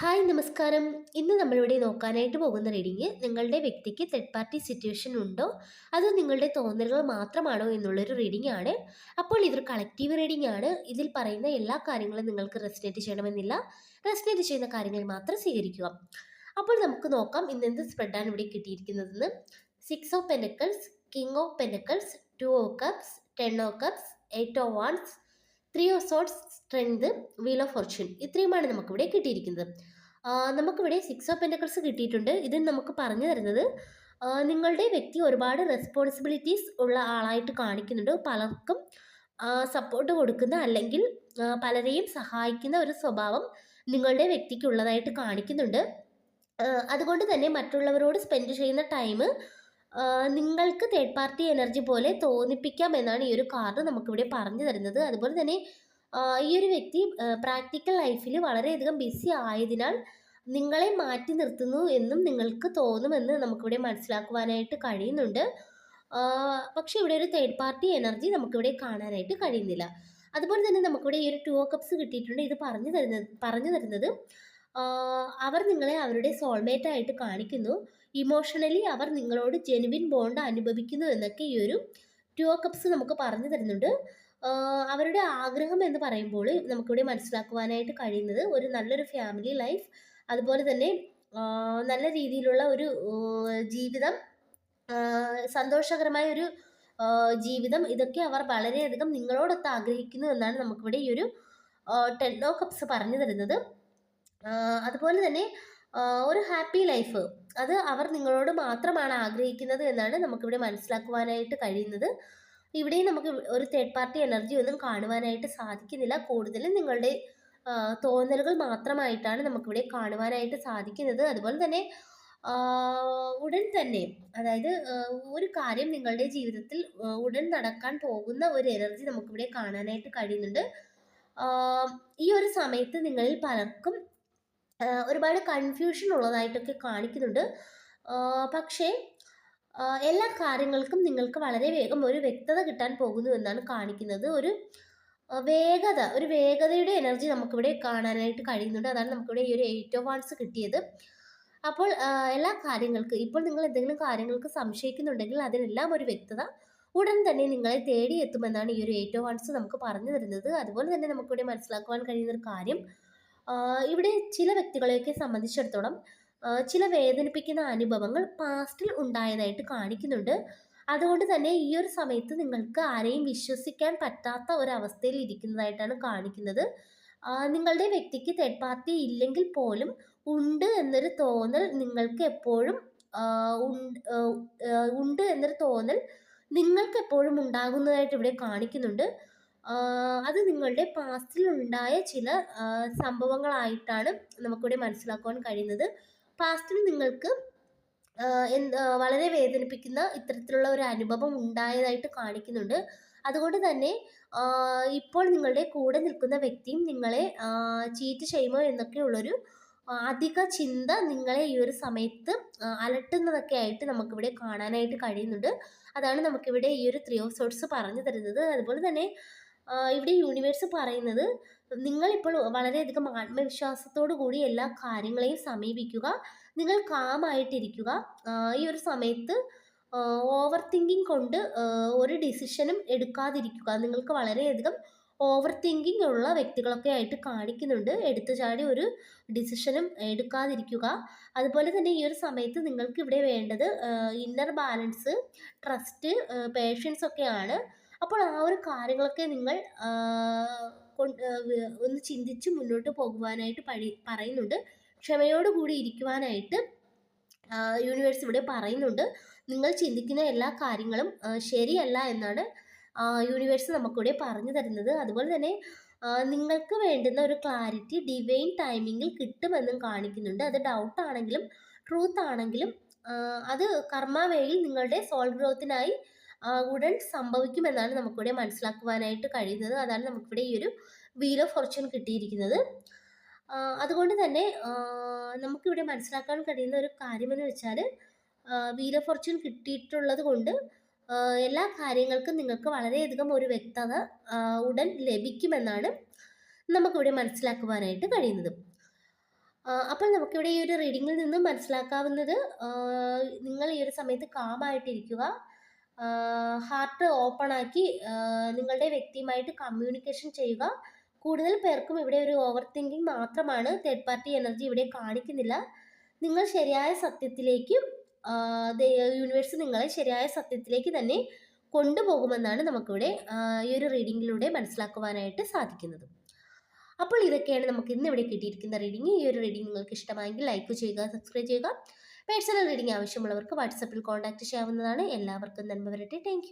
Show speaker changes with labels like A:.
A: Hi നമസ്കാരം. ഇന്ന് നമ്മളിവിടെ നോക്കാനായിട്ട് പോകുന്ന റീഡിങ് നിങ്ങളുടെ വ്യക്തിക്ക് തേർഡ് പാർട്ടി സിറ്റുവേഷൻ ഉണ്ടോ? അതോ നിങ്ങളുടെ തോന്നലുകൾ മാത്രമാണോ എന്നുള്ളൊരു റീഡിംഗ് ആണ്. അപ്പോൾ ഇതൊരു കളക്റ്റീവ് റീഡിംഗ് ആണ്. ഇതിൽ പറയുന്ന എല്ലാ കാര്യങ്ങളും നിങ്ങൾക്ക് റെസിനേറ്റ് ചെയ്യണമെന്നില്ല. റെസിനേറ്റ് ചെയ്യുന്ന കാര്യങ്ങൾ മാത്രം സ്വീകരിക്കുക. അപ്പോൾ നമുക്ക് നോക്കാം ഇന്ന് എന്ത് സ്പ്രെഡാണ് ഇവിടെ കിട്ടിയിരിക്കുന്നതെന്ന്. Six of pentacles king of pentacles two o cups ten o cups eight o wands three of swords strength wheel of fortune ഇത്രയുമാണ് നമുക്കിവിടെ കിട്ടിയിരിക്കുന്നത്. നമുക്കിവിടെ സിക്സ് ഓഫ് പെന്റക്കിൾസ് കിട്ടിയിട്ടുണ്ട്. ഇത് നമുക്ക് പറഞ്ഞു തരുന്നത് നിങ്ങളുടെ വ്യക്തി ഒരുപാട് റെസ്പോൺസിബിലിറ്റീസ് ഉള്ള ആളായിട്ട് കാണിക്കുന്നുണ്ട്. പലർക്കും സപ്പോർട്ട് കൊടുക്കുന്ന അല്ലെങ്കിൽ പലരെയും സഹായിക്കുന്ന ഒരു സ്വഭാവം നിങ്ങളുടെ വ്യക്തിക്കുള്ളതായിട്ട് കാണിക്കുന്നുണ്ട്. അതുകൊണ്ട് തന്നെ മറ്റുള്ളവരോട് സ്പെൻഡ് ചെയ്യുന്ന ടൈം നിങ്ങൾക്ക് തേർഡ് പാർട്ടി എനർജി പോലെ തോന്നിപ്പിക്കാം എന്നാണ് ഈ ഒരു കാർഡ് നമുക്കിവിടെ പറഞ്ഞു തരുന്നത്. അതുപോലെ തന്നെ ഈ ഒരു വ്യക്തി പ്രാക്ടിക്കൽ ലൈഫിൽ വളരെയധികം ബിസി ആയതിനാൽ നിങ്ങളെ മാറ്റി നിർത്തുന്നു എന്നും നിങ്ങൾക്ക് തോന്നുമെന്ന് നമുക്കിവിടെ മനസ്സിലാക്കുവാനായിട്ട് കഴിയുന്നുണ്ട്. പക്ഷെ ഇവിടെ ഒരു തേർഡ് പാർട്ടി എനർജി നമുക്കിവിടെ കാണാനായിട്ട് കഴിയുന്നില്ല. അതുപോലെ തന്നെ നമുക്കിവിടെ ഈ ഒരു ടു കപ്സ് കിട്ടിയിട്ടുണ്ട്. ഇത് പറഞ്ഞു തരുന്നത് പറഞ്ഞു തരുന്നത് അവർ നിങ്ങളെ അവരുടെ സോൾമേറ്റ് ആയിട്ട് കാണിക്കുന്നു. ഇമോഷണലി അവർ നിങ്ങളോട് ജെനുവിൻ ബോണ്ട് അനുഭവിക്കുന്നു എന്നൊക്കെ ഈ ഒരു ടു കപ്സ് നമുക്ക് പറഞ്ഞു തരുന്നുണ്ട്. അവരുടെ ആഗ്രഹം എന്ന് പറയുമ്പോൾ നമുക്കിവിടെ മനസ്സിലാക്കുവാനായിട്ട് കഴിയുന്നത് ഒരു നല്ലൊരു ഫാമിലി ലൈഫ് അതുപോലെ തന്നെ നല്ല രീതിയിലുള്ള ഒരു ജീവിതം സന്തോഷകരമായ ഒരു ജീവിതം ഇതൊക്കെ അവർ വളരെയധികം നിങ്ങളോടൊത്ത് ആഗ്രഹിക്കുന്നു എന്നാണ് നമുക്കിവിടെ ഈ ഒരു ടെൻ ഓ കപ്സ് പറഞ്ഞു തരുന്നത്. അതുപോലെ തന്നെ ഒരു ഹാപ്പി ലൈഫ്. അത് അവർ നിങ്ങളോട് മാത്രമാണ് ആഗ്രഹിക്കുന്നത് എന്നാണ് നമുക്കിവിടെ മനസ്സിലാക്കുവാനായിട്ട് കഴിയുന്നത്. ഇവിടെയും നമുക്ക് ഒരു തേർഡ് പാർട്ടി എനർജി ഒന്നും കാണുവാനായിട്ട് സാധിക്കുന്നില്ല. കൂടുതലും നിങ്ങളുടെ തോന്നലുകൾ മാത്രമായിട്ടാണ് നമുക്കിവിടെ കാണുവാനായിട്ട് സാധിക്കുന്നത്. അതുപോലെ തന്നെ ഉടൻ തന്നെ അതായത് ഒരു കാര്യം നിങ്ങളുടെ ജീവിതത്തിൽ ഉടൻ നടക്കാൻ പോകുന്ന ഒരു എനർജി നമുക്കിവിടെ കാണാനായിട്ട് കഴിയുന്നുണ്ട്. ഈ ഒരു സമയത്ത് നിങ്ങളിൽ പലർക്കും ഒരുപാട് കൺഫ്യൂഷൻ ഉള്ളതായിട്ടൊക്കെ കാണിക്കുന്നുണ്ട്. പക്ഷേ എല്ലാ കാര്യങ്ങൾക്കും നിങ്ങൾക്ക് വളരെ വേഗം ഒരു വ്യക്തത കിട്ടാൻ പോകുന്നു എന്നാണ് കാണിക്കുന്നത്. ഒരു വേഗത ഒരു വേഗതയുടെ എനർജി നമുക്കിവിടെ കാണാനായിട്ട് കഴിയുന്നുണ്ട്. അതാണ് നമുക്കിവിടെ ഈ ഒരു എയ്റ്റ് ഓഫ് വാൺസ് കിട്ടിയത്. അപ്പോൾ എല്ലാ കാര്യങ്ങൾക്കും ഇപ്പോൾ നിങ്ങൾ എന്തെങ്കിലും കാര്യങ്ങൾക്ക് സംശയിക്കുന്നുണ്ടെങ്കിൽ അതിനെല്ലാം ഒരു വ്യക്തത ഉടൻ തന്നെ നിങ്ങളെ തേടി എത്തുമെന്നാണ് ഈ ഒരു എയ്റ്റ് ഓഫ് വാൺസ് നമുക്ക് പറഞ്ഞു തരുന്നത്. അതുപോലെ തന്നെ നമുക്കിവിടെ മനസ്സിലാക്കുവാൻ കഴിയുന്ന ഒരു കാര്യം ഇവിടെ ചില വ്യക്തികളെയൊക്കെ സംബന്ധിച്ചിടത്തോളം ചില വേദനിപ്പിക്കുന്ന അനുഭവങ്ങൾ പാസ്റ്റിൽ ഉണ്ടായതായിട്ട് കാണിക്കുന്നുണ്ട്. അതുകൊണ്ട് തന്നെ ഈ ഒരു സമയത്ത് നിങ്ങൾക്ക് ആരെയും വിശ്വസിക്കാൻ പറ്റാത്ത ഒരവസ്ഥയിൽ ഇരിക്കുന്നതായിട്ടാണ് കാണിക്കുന്നത്. നിങ്ങളുടെ വ്യക്തിക്ക് തേർഡ് പാർട്ടി ഇല്ലെങ്കിൽ പോലും ഉണ്ട് എന്നൊരു തോന്നൽ നിങ്ങൾക്ക് എപ്പോഴും ഉണ്ട് എന്നൊരു തോന്നൽ നിങ്ങൾക്ക് എപ്പോഴും ഉണ്ടാകുന്നതായിട്ട് ഇവിടെ കാണിക്കുന്നുണ്ട്. അത് നിങ്ങളുടെ പാസ്റ്റിൽ ഉണ്ടായ ചില സംഭവങ്ങളായിട്ടാണ് നമുക്കിവിടെ മനസ്സിലാക്കുവാൻ കഴിയുന്നത്. പാസ്റ്റിൽ നിങ്ങൾക്ക് വളരെ വേദനിപ്പിക്കുന്ന ഇത്തരത്തിലുള്ള ഒരു അനുഭവം ഉണ്ടായതായിട്ട് കാണിക്കുന്നുണ്ട്. അതുകൊണ്ട് തന്നെ ഇപ്പോൾ നിങ്ങളുടെ കൂടെ നിൽക്കുന്ന വ്യക്തിയും നിങ്ങളെ ചീറ്റ് ചെയ്യുമോ എന്നൊക്കെയുള്ളൊരു അധിക ചിന്ത നിങ്ങളെ ഈ ഒരു സമയത്ത് അലട്ടുന്നതൊക്കെ ആയിട്ട് നമുക്കിവിടെ കാണാനായിട്ട് കഴിയുന്നുണ്ട്. അതാണ് നമുക്കിവിടെ ഈ ഒരു ത്രീ ഓഫ് സോട്ട്സ് പറഞ്ഞു തരുന്നത്. അതുപോലെ തന്നെ ഇവിടെ യൂണിവേഴ്സ് പറയുന്നത് നിങ്ങളിപ്പോൾ വളരെയധികം ആത്മവിശ്വാസത്തോടു കൂടി എല്ലാ കാര്യങ്ങളെയും സമീപിക്കുക നിങ്ങൾ കാമായിട്ടിരിക്കുക. ഈ ഒരു സമയത്ത് ഓവർ തിങ്കിങ് കൊണ്ട് ഒരു ഡിസിഷനും എടുക്കാതിരിക്കുക. നിങ്ങൾക്ക് വളരെയധികം ഓവർ തിങ്കിങ് ഉള്ള വ്യക്തികളൊക്കെ ആയിട്ട് കാണിക്കുന്നുണ്ട്. എടുത്തു ചാടി ഒരു ഡിസിഷനും എടുക്കാതിരിക്കുക. അതുപോലെ തന്നെ ഈ ഒരു സമയത്ത് നിങ്ങൾക്ക് ഇവിടെ വേണ്ടത് ഇന്നർ ബാലൻസ് ട്രസ്റ്റ് പേഷ്യൻസ് ഒക്കെയാണ്. അപ്പോൾ ആ ഒരു കാര്യങ്ങളൊക്കെ നിങ്ങൾ ഒന്ന് ചിന്തിച്ച് മുന്നോട്ട് പോകുവാനായിട്ട് പഴി പറയുന്നുണ്ട്. ക്ഷമയോടുകൂടി ഇരിക്കുവാനായിട്ട് യൂണിവേഴ്സ് ഇവിടെ പറയുന്നുണ്ട്. നിങ്ങൾ ചിന്തിക്കുന്ന എല്ലാ കാര്യങ്ങളും ശരിയല്ല എന്നാണ് യൂണിവേഴ്സ് നമുക്കിവിടെ പറഞ്ഞു തരുന്നത്. അതുപോലെ തന്നെ നിങ്ങൾക്ക് വേണ്ടുന്ന ഒരു ക്ലാരിറ്റി ഡിവൈൻ ടൈമിങ്ങിൽ കിട്ടുമെന്നും കാണിക്കുന്നുണ്ട്. അത് ഡൗട്ട് ആണെങ്കിലും ട്രൂത്ത് ആണെങ്കിലും അത് കർമ്മവേയിൽ നിങ്ങളുടെ സോൾ ഗ്രോത്തിനായി ഉടൻ സംഭവിക്കുമെന്നാണ് നമുക്കിവിടെ മനസ്സിലാക്കുവാനായിട്ട് കഴിയുന്നത്. അതാണ് നമുക്കിവിടെ ഈ ഒരു വീൽ ഓഫ് ഫോർച്യൂൺ കിട്ടിയിരിക്കുന്നത്. അതുകൊണ്ട് തന്നെ നമുക്കിവിടെ മനസ്സിലാക്കാൻ കഴിയുന്ന ഒരു കാര്യമെന്ന് വെച്ചാൽ വീൽ ഓഫ് ഫോർച്യൂൺ കിട്ടിയിട്ടുള്ളത് കൊണ്ട് എല്ലാ കാര്യങ്ങൾക്കും നിങ്ങൾക്ക് വളരെയധികം ഒരു വ്യക്തത ഉടൻ ലഭിക്കുമെന്നാണ് നമുക്കിവിടെ മനസ്സിലാക്കുവാനായിട്ട് കഴിയുന്നത്. അപ്പോൾ നമുക്കിവിടെ ഈ ഒരു റീഡിങ്ങിൽ നിന്ന് മനസ്സിലാക്കാവുന്നത് നിങ്ങൾ ഈ ഒരു സമയത്ത് കാമായിട്ടിരിക്കുക ഹാർട്ട് ഓപ്പൺ ആക്കി നിങ്ങളുടെ വ്യക്തിയുമായിട്ട് കമ്മ്യൂണിക്കേഷൻ ചെയ്യുക. കൂടുതൽ പേർക്കും ഇവിടെ ഒരു ഓവർ തിങ്കിങ് മാത്രമാണ്. തേർഡ് പാർട്ടി എനർജി ഇവിടെ കാണിക്കുന്നില്ല. നിങ്ങൾ ശരിയായ സത്യത്തിലേക്ക് യൂണിവേഴ്സ് നിങ്ങളെ ശരിയായ സത്യത്തിലേക്ക് തന്നെ കൊണ്ടുപോകുമെന്നാണ് നമുക്കിവിടെ ഈ ഒരു റീഡിങ്ങിലൂടെ മനസ്സിലാക്കുവാനായിട്ട് സാധിക്കുന്നത്. അപ്പോൾ ഇതൊക്കെയാണ് നമുക്ക് ഇന്ന് ഇവിടെ കിട്ടിയിരിക്കുന്ന റീഡിങ് ഈ ഒരു റീഡിങ് നിങ്ങൾക്ക് ഇഷ്ടമായെങ്കിൽ ലൈക്ക് ചെയ്യുക സബ്സ്ക്രൈബ് ചെയ്യുക. പേഴ്സണൽ റീഡിംഗ് ആവശ്യമുള്ളവർക്ക് വാട്സപ്പിൽ കോൺടാക്ട് ചെയ്യാവുന്നതാണ്. എല്ലാവർക്കും നന്മ വരട്ടെ. താങ്ക്